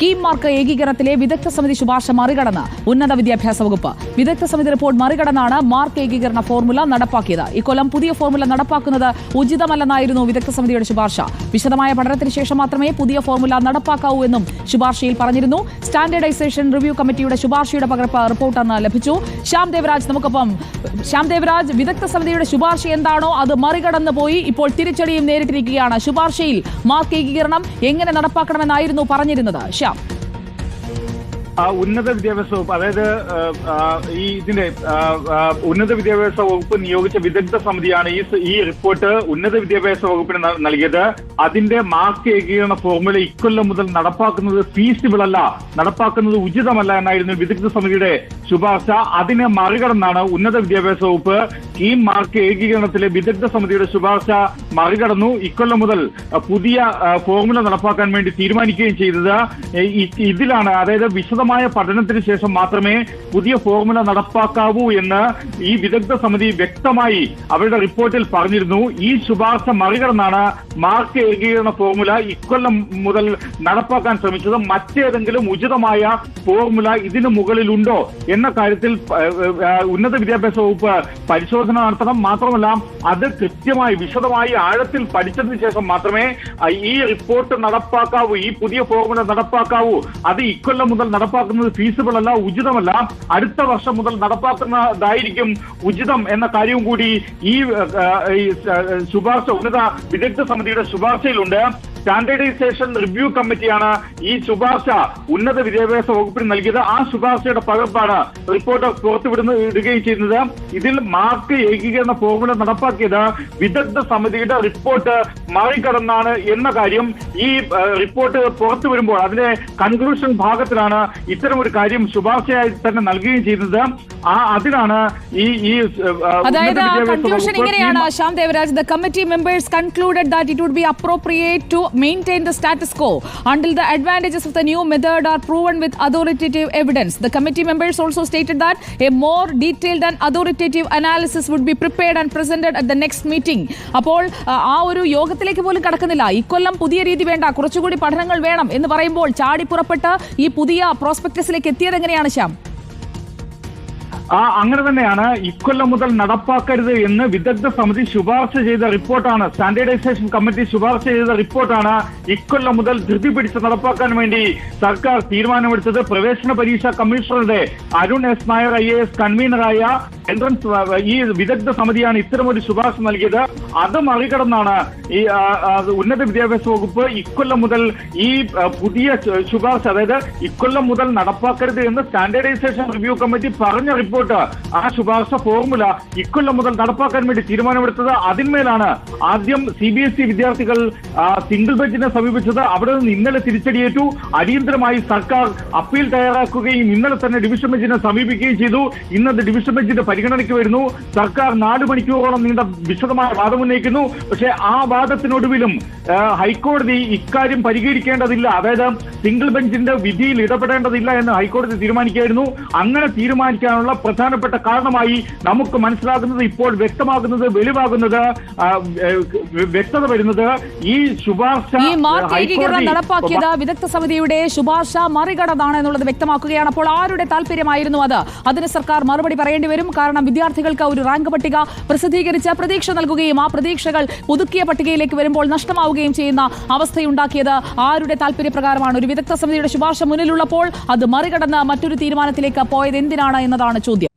KEAM mark ഏകീകരണത്തിലെ വിദഗ്ധ സമിതി ശുപാർശ മറികടന്ന് ഉന്നത വിദ്യാഭ്യാസ വകുപ്പ്. വിദഗ്ധ സമിതി റിപ്പോർട്ട് മറികടന്നാണ് മാർക്ക് ഏകീകരണ ഫോർമുല നടപ്പാക്കിയത്. ഇക്കൊല്ലം പുതിയ ഫോർമുല നടപ്പാക്കുന്നത് ഉചിതമല്ലെന്നായിരുന്നു വിദഗ്ധ സമിതിയുടെ ശുപാർശ. വിശദമായ പഠനത്തിന് ശേഷം മാത്രമേ പുതിയ ഫോർമുല നടപ്പാക്കാവൂ എന്നും ശുപാർശയിൽ പറഞ്ഞിരുന്നു. സ്റ്റാൻഡേർഡൈസേഷൻ റിവ്യൂ കമ്മിറ്റിയുടെ ശുപാർശയുടെ പകർപ്പ് റിപ്പോർട്ടറിന് ലഭിച്ചു. ശ്യാം ദേവരാജ് നമുക്കൊപ്പം ശ്യാം ദേവരാജ് വിദഗ്ധ സമിതിയുടെ ശുപാർശ എന്താണോ അത് മറികടന്നു പോയി ഇപ്പോൾ തിരിച്ചടിയും നേരിട്ടിരിക്കുകയാണ്. ശുപാർശയിൽ മാർക്ക് ഏകീകരണം എങ്ങനെ നടപ്പാക്കണമെന്നായിരുന്നു പറഞ്ഞിരുന്നത്. ശ്യാം. ആ ഉന്നത വിദ്യാഭ്യാസ വകുപ്പ് അതായത് ഈ ഇതിന്റെ ഉന്നത വിദ്യാഭ്യാസ വകുപ്പ് നിയോഗിച്ച വിദഗ്ധ സമിതിയാണ് ഈ ഈ റിപ്പോർട്ട് ഉന്നത വിദ്യാഭ്യാസ വകുപ്പിന് നൽകിയത്. അതിന്റെ മാർക്ക് ഏകീകരണ ഫോർമുല ഇക്കൊല്ലം മുതൽ നടപ്പാക്കുന്നത് ഫീസിബിൾ അല്ല നടപ്പാക്കുന്നത് ഉചിതമല്ല എന്നായിരുന്നു വിദഗ്ധ സമിതിയുടെ ശുപാർശ. അതിനെ മറികടന്നാണ് ഉന്നത വിദ്യാഭ്യാസ വകുപ്പ് ഈ മാർക്ക് ഏകീകരണത്തിലെ വിദഗ്ധ സമിതിയുടെ ശുപാർശ മറികടന്നു. ഇക്കൊല്ലം മുതൽ പുതിയ ഫോർമുല നടപ്പാക്കാൻ വേണ്ടി തീരുമാനിക്കുകയും ചെയ്തത്. ഇതിലാണ് അതായത് വിശദമായ പഠനത്തിന് ശേഷം മാത്രമേ പുതിയ ഫോർമുല നടപ്പാക്കാവൂ എന്ന് ഈ വിദഗ്ധ സമിതി വ്യക്തമായി അവരുടെ റിപ്പോർട്ടിൽ പറഞ്ഞിരുന്നു. ഈ ശുപാർശ മറികടന്നാണ് മാർക്ക് ഏകീകരണ ഫോർമുല ഇക്കൊല്ലം മുതൽ നടപ്പാക്കാൻ ശ്രമിച്ചത്. മറ്റേതെങ്കിലും ഉചിതമായ ഫോർമുല ഇതിന് മുകളിലുണ്ടോ എന്ന കാര്യത്തിൽ ഉന്നത വിദ്യാഭ്യാസ വകുപ്പ് പരിശോധന നടത്തണം. മാത്രമല്ല അത് കൃത്യമായി വിശദമായി ആഴത്തിൽ പഠിച്ചതിന് ശേഷം മാത്രമേ ഈ റിപ്പോർട്ട് നടപ്പാക്കാവൂ ഈ പുതിയ ഫോർമുല നടപ്പാക്കാവൂ. അത് ഇക്കൊല്ലം മുതൽ നടപ്പാക്കുന്നത് ഫീസിബിൾ അല്ല ഉചിതമല്ല. അടുത്ത വർഷം മുതൽ നടപ്പാക്കുന്നതായിരിക്കും ഉചിതം എന്ന കാര്യവും കൂടി ഈ ശുപാർശ ഉന്നത വിദഗ്ധ സമിതിയുടെ ശുപാർശയിലുണ്ട്. സ്റ്റാൻഡേർഡൈസേഷൻ റിവ്യൂ കമ്മിറ്റിയാണ് ഈ ശുപാർശ ഉന്നത വിദ്യാഭ്യാസ വകുപ്പിന് നൽകിയത്. ആ ശുപാർശയുടെ പകർപ്പാണ് റിപ്പോർട്ട് പുറത്തുവിടുന്ന ഇടുകയും ചെയ്യുന്നത് ഇതിൽ മാർക്ക് ഏകീകരണ ഫോർമുല നടപ്പാക്കിയത് വിദഗ്ധ സമിതിയുടെ റിപ്പോർട്ട് മറികടന്നാണ് എന്ന കാര്യം ഈ റിപ്പോർട്ട് പുറത്തു വരുമ്പോൾ അതിന്റെ കൺക്ലൂഷൻ ഭാഗത്തിലാണ് ഇത്തരം ഒരു കാര്യം ശുപാർശയായി തന്നെ നൽകുകയും ചെയ്യുന്നത് ആ അതിനാണ് ഈ ഈ അതായത് കൺക്ലൂഷൻ ഇങ്ങനെയാണ് Shyam Devaraj. The committee members concluded that it would be appropriate to maintain the status quo until the advantages of the new method are proven with authoritative evidence. The committee members also stated that a more detailed and authoritative analysis would be prepared and presented at the next meeting. അപ്പോൾ ആ, ഒരു യോഗത്തിലേക്ക് പോലും കടക്കുന്നില്ല ഇക്കൊല്ലം പുതിയ രീതി വേണ്ട കുറച്ചുകൂടി പഠനങ്ങൾ വേണം എന്ന് പറയുമ്പോൾ ചാടി പുറപ്പെട്ട് ഈ പുതിയ പ്രോസ്പെക്ടസിലേക്ക് എത്തിയത് എങ്ങനെയാണ് ശ്യാം ആ അങ്ങനെ തന്നെയാണ് ഇക്കൊല്ലം മുതൽ നടപ്പാക്കരുത് എന്ന് വിദഗ്ധ സമിതി ശുപാർശ ചെയ്ത റിപ്പോർട്ടാണ്. സ്റ്റാൻഡേർഡൈസേഷൻ കമ്മിറ്റി ശുപാർശ ചെയ്ത റിപ്പോർട്ടാണ് ഇക്കൊല്ലം മുതൽ ധൃതി പിടിച്ച് നടപ്പാക്കാൻ വേണ്ടി സർക്കാർ തീരുമാനമെടുത്തത്. പ്രവേശന പരീക്ഷാ കമ്മീഷണറുടെ Arun S Nair I A S കൺവീനറായ entrance ഈ വിദഗ്ധ സമിതിയാണ് ഇത്തരം ഒരു ശുപാർശ നൽകിയത്. അത് മറികടന്നാണ് ഈ ഉന്നത വിദ്യാഭ്യാസ വകുപ്പ് ഇക്കൊല്ലം മുതൽ ഈ പുതിയ ശുപാർശ അതായത് ഇക്കൊല്ലം മുതൽ നടപ്പാക്കരുത് എന്ന് സ്റ്റാൻഡേർഡൈസേഷൻ റിവ്യൂ കമ്മിറ്റി പറഞ്ഞ റിപ്പോർട്ട് ആ ശുപാർശ ഫോർമുല ഇക്കൊല്ലം മുതൽ നടപ്പാക്കാൻ വേണ്ടി തീരുമാനമെടുത്തത്. അതിന്മേലാണ് ആദ്യം സി ബി എസ് ഇ വിദ്യാർത്ഥികൾ സിംഗിൾ ബെഞ്ചിനെ സമീപിച്ചത്. അവിടെ നിന്ന് ഇന്നലെ തിരിച്ചടിയേറ്റു. അടിയന്തരമായി സർക്കാർ അപ്പീൽ തയ്യാറാക്കുകയും ഇന്നലെ തന്നെ ഡിവിഷൻ ബെഞ്ചിനെ സമീപിക്കുകയും ചെയ്തു. ഇന്നത് ഡിവിഷൻ ബെഞ്ചിന്റെ പരിഗണനയ്ക്ക് വരുന്നു. സർക്കാർ നാല് മണിക്കൂറോളം നീണ്ട വിശദമായ വാദമുന്നയിക്കുന്നു പക്ഷേ ആ വാദത്തിനൊടുവിലും ഹൈക്കോടതി ഇക്കാര്യം പരിഹരിക്കേണ്ടതില്ല അതായത് സിംഗിൾ ബെഞ്ചിന്റെ വിധിയിൽ ഇടപെടേണ്ടതില്ല എന്ന് ഹൈക്കോടതി തീരുമാനിക്കുകയായിരുന്നു. അങ്ങനെ തീരുമാനിക്കാനുള്ള പ്രധാനപ്പെട്ട കാരണമായി നമുക്ക് മനസ്സിലാകുന്നത് ഇപ്പോൾ വ്യക്തമാകുന്നത് വെളിവാകുന്നത് വ്യക്തത വരുന്നത് ഈ ശുപാർശ ഈ മാർക്ക് ഏകീകരണം ഹൈക്കോടതി നടപ്പാക്കിയത് വിദഗ്ധ സമിതിയുടെ ശുപാർശ മറികടന്നാണ് എന്നുള്ളത് വ്യക്തമാക്കുകയാണ്. അപ്പോൾ ആരുടെ താല്പര്യമായിരുന്നു അത്? അതിന് സർക്കാർ മറുപടി പറയേണ്ടി വരും. കാരണം വിദ്യാർത്ഥികൾക്ക് ഒരു റാങ്ക് പട്ടിക പ്രസിദ്ധീകരിച്ച് പ്രതീക്ഷ നൽകുകയും ആ പ്രതീക്ഷകൾ പുതുക്കിയ പട്ടികയിലേക്ക് വരുമ്പോൾ നഷ്ടമാവുകയും ചെയ്യുന്ന അവസ്ഥയുണ്ടാക്കിയത്. ആരുടെ താല്പര്യപ്രകാരമാണ്? ഒരു വിദഗ്ധ സമിതിയുടെ ശുപാർശ മുന്നിലുള്ളപ്പോൾ അത് മറികടന്ന് മറ്റൊരു തീരുമാനത്തിലേക്ക് പോയത് എന്തിനാണ് എന്നതാണ് ചോദ്യം.